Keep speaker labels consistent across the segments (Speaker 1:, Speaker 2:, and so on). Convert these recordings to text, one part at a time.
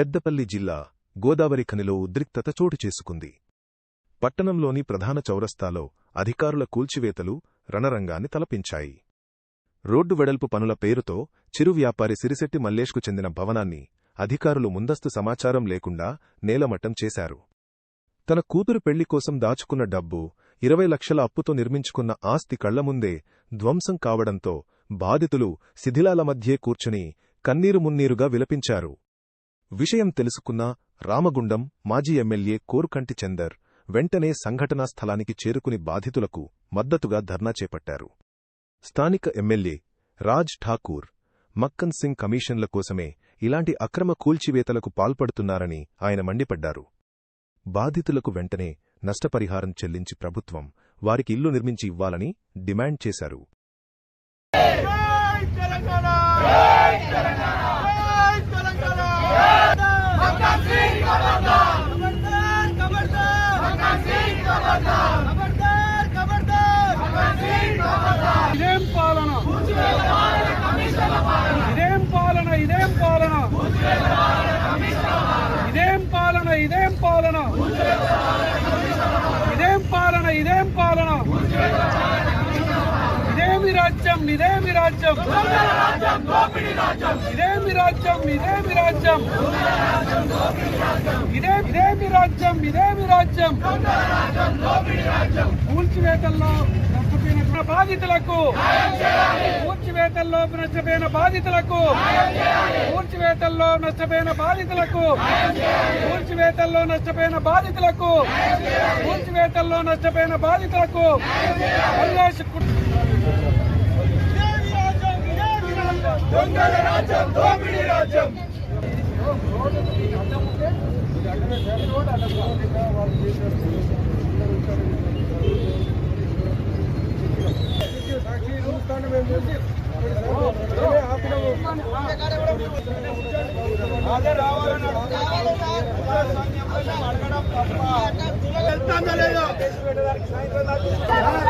Speaker 1: పెద్దపల్లి జిల్లా గోదావరి ఖనిలో ఉద్రిక్తత చోటు చేసుకుంది. పట్టణంలోని ప్రధాన చౌరస్తాలో అధికారుల కూల్చివేతలు రణరంగాన్ని తలపించాయి. రోడ్డు వెడల్పు పనుల పేరుతో చిరు వ్యాపారి సిరిశెట్టి మల్లేష్కు చెందిన భవనాన్ని అధికారులు ముందస్తు సమాచారం లేకుండా నేలమట్టం చేశారు. తన కూతురు పెళ్ళి కోసం దాచుకున్న డబ్బు ఇరవై లక్షల అప్పుతో నిర్మించుకున్న ఆస్తి కళ్ళముందే ధ్వంసం కావడంతో బాధితులు శిథిలాల మధ్యే కూర్చుని కన్నీరు మున్నీరుగా విలపించారు. విషయం తెలుసుకున్న రామగుండం మాజీ ఎమ్మెల్యే కోరుకంటి చందర్ వెంటనే సంఘటనా స్థలానికి చేరుకుని బాధితులకు మద్దతుగా ధర్నా చేపట్టారు. స్థానిక ఎమ్మెల్యే రాజ్ ఠాకూర్ మక్కన్ సింగ్ కమిషన్ల కోసమే ఇలాంటి అక్రమ కూల్చివేతలకు పాల్పడుతున్నారని ఆయన మండిపడ్డారు. బాధితులకు వెంటనే నష్టపరిహారం చెల్లించి ప్రభుత్వం వారికి ఇల్లు నిర్మించి ఇవ్వాలని డిమాండ్ చేశారు.
Speaker 2: పాలన ఇదేం పాలన ఇదేమి రాజ్యం ఇదేమి రాజ్యం? ఇదేమి రాజ్యం ఇదేమి రాజ్యం? ఇదే ఇదేమి రాజ్యం ఇదేమి రాజ్యం? కూల్చివేతల్లో నష్టపోయిన బాధితులకు కూల్చివేతల్లో నష్టపోయిన బాధితులకు కూల్చివేతల్లో నష్టపోయిన బాధితులకు కూల్చివేతల్లో నష్టపోయిన బాధితులకు కూల్చివేతల్లో నష్టపోయిన బాధితులకు కైలాస కు-
Speaker 3: ఇదేమి రాజ్యం ఇదేమి రాజ్యం దొంగల రాజ్యం. దోపిడీ రాజ్యం వెళ్తాందా లేదా? జై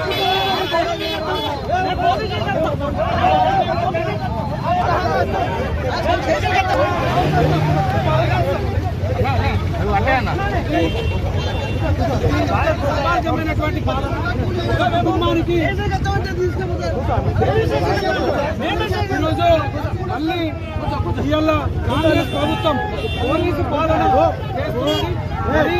Speaker 2: కుటుంబానికి ఈరోజు మళ్ళీ ఇవాళ కాంగ్రెస్ ప్రభుత్వం పోలీసు పాలన చేస్తుంది